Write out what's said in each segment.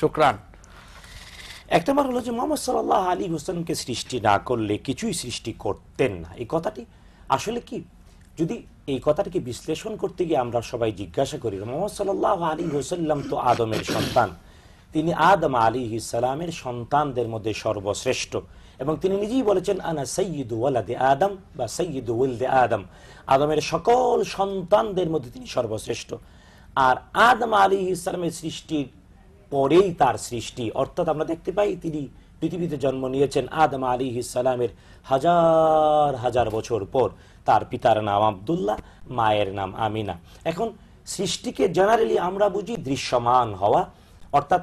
শুক্রান। এক নম্বর হলো যে মোহাম্মদ সাল্লাহ আলী হোসেনকে সৃষ্টি না করলে কিছুই সৃষ্টি করতেন না। এই কথাটি আসলে কি? যদি এই কথাটিকে বিশ্লেষণ করতে গিয়ে আমরা সবাই জিজ্ঞাসা করি, মোহাম্মদ সাল্লাহ আলী হোসাল্লাম তো আদমের সন্তান। তিনি আদম আলী ইসালামের সন্তানদের মধ্যে সর্বশ্রেষ্ঠ এবং তিনি নিজেই বলেছেন, আনা সৈয়দ ওয়ালাদে আদম বা সৈয়দ ওয়ালদে আদম। আদমের সকল সন্তানদের মধ্যে তিনি সর্বশ্রেষ্ঠ। আর আদম আলী ইসলামের সৃষ্টির পরেই তার সৃষ্টি। অর্থাৎ আমরা দেখতে পাই তিনি পৃথিবীতে জন্ম নিয়েছেন আদম আলী ইসালামের হাজার হাজার বছর পর। তার পিতার নাম আবদুল্লাহ, মায়ের নাম আমিনা। এখন সৃষ্টিকে জেনারেলি আমরা বুঝি দৃশ্যমান হওয়া, অর্থাৎ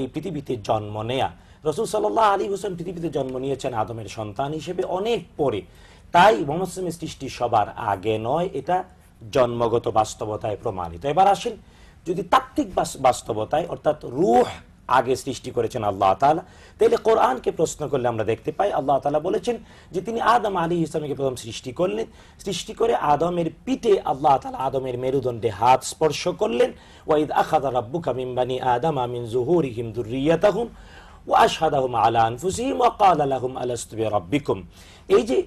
এই পৃথিবীতে জন্ম নেয়া। রসুল সাল্লাহ আলী হোসেন পৃথিবীতে জন্ম নিয়েছেন আদমের সন্তান হিসেবে অনেক পরে। তাই মোহাম্মদ সৃষ্টি সবার আগে নয়, এটা জন্মগত বাস্তবতায় প্রমাণিত। এবার আসেন যদি তাত্ত্বিক বাস্তবতায়, অর্থাৎ রুহ আগে সৃষ্টি করেছেন আল্লাহ তালা তাহলে কোরআনকে প্রশ্ন করলে আমরা দেখতে পাই, আল্লাহ তালা বলেছেন যে তিনি আদম আলী ইসলামকে প্রথম সৃষ্টি করলেন। সৃষ্টি করে আদমের পিঠে আল্লাহ তালা আদমের মেরুদণ্ডে হাত স্পর্শ করলেন। ওয়াইদ আখাদা রাব্বুকা মিন বানি আদম মিন জুহুরিহিম যুররিয়াতাহুম ওয়া আশহাদাহুম আলা আনফুসিহিম ওয়া ক্বালা লাহুম আলাস্তু বিরাব্বিকুম। এই যে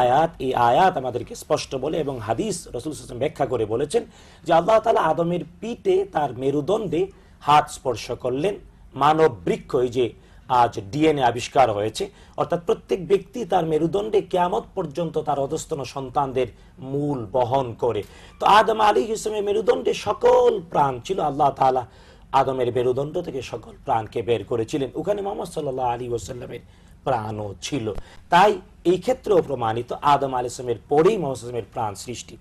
আয়াত, এই আয়াত আমাদেরকে স্পষ্ট বলে এবং হাদিস রসুল ব্যাখ্যা করে বলেছেন যে আল্লাহ তালা আদমের পিঠে তার মেরুদণ্ডে হাত স্পর্শ করলেন। মানব বৃক্ষ, এই যে আজ ডিএনএ আবিষ্কার হয়েছে, অর্থাৎ প্রত্যেক ব্যক্তি তার মেরুদণ্ডে কেয়ামত পর্যন্ত তার অধস্তন সন্তানদের মূল বহন করে। তো আদম আলী ইসলামের মেরুদণ্ডে সকল প্রাণ ছিল। আল্লাহ তালা আদমের মেরুদণ্ড থেকে সকল প্রাণকে বের করেছিলেন। ওখানে মোহাম্মদ সাল্লাহ আলী ওসাল্লামের প্রাণও ছিল। তাই এই ক্ষেত্রেও প্রমাণিত আদম আলী ইসলামের পরেই মোহাম্মদের প্রাণ সৃষ্টি।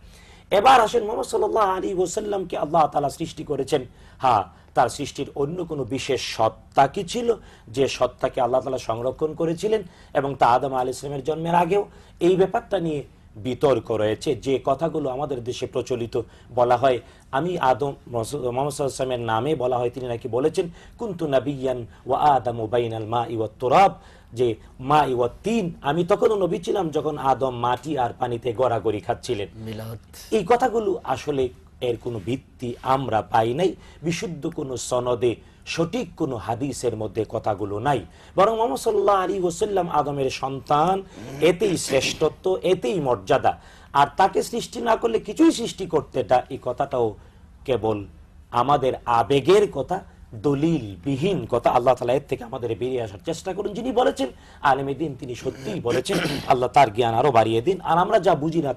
এবার আসেন মোহাম্মদ সাল্লাহ আলী ওসাল্লামকে আল্লাহ তালা সৃষ্টি করেছেন। হ্যাঁ তার সৃষ্টির অন্য কোনো বিশেষ সত্তা কি ছিল? যে সত্তাকে আল্লাহ তালা সংরক্ষণ করেছিলেন এবং তা আদম আলী ইসলামের জন্মের আগেও। এই ব্যাপারটা নিয়ে বিতর্ক রয়েছে যে কথাগুলো আমাদের দেশে প্রচলিত বলা হয়। আমি আদম মোহাম্মদ সাল্লামের নামে বলা হয় তিনি নাকি বলেছেন কুন্তু নাবিয়ান ওয়া আদম বাইনাল মা ইওয়া তোরাব যে মা ইওয়া তিন। আমি তখনও নবী ছিলাম যখন আদম মাটি আর পানিতে গড়াগড়ি খাচ্ছিলেন। এই কথাগুলো আসলে এর কোনো ভিত্তি আমরা পাই নাই। বিশুদ্ধ কোনো সনদে সঠিক কোনো হাদিসের মধ্যে কথাগুলো নাই। বরং মোহাম্মদ সাল্লাহ আলী ওসাল্লাম আদমের সন্তান, এতেই শ্রেষ্ঠত্ব, এতেই মর্যাদা। আর তাকে সৃষ্টি না করলে কিছুই সৃষ্টি করতে এটা এই কথাটাও কেবল আমাদের আবেগের কথা দলিল বিহীন কথা। আল্লাহ তালা এর থেকে আমাদের বেরিয়ে আসার চেষ্টা করুন, যিনি বলেছেন, আলেমে দিন তিনি সত্যিই বলেছেন, আল্লাহ তার জ্ঞান আরও বাড়িয়ে দিন। আর আমরা যা বুঝি না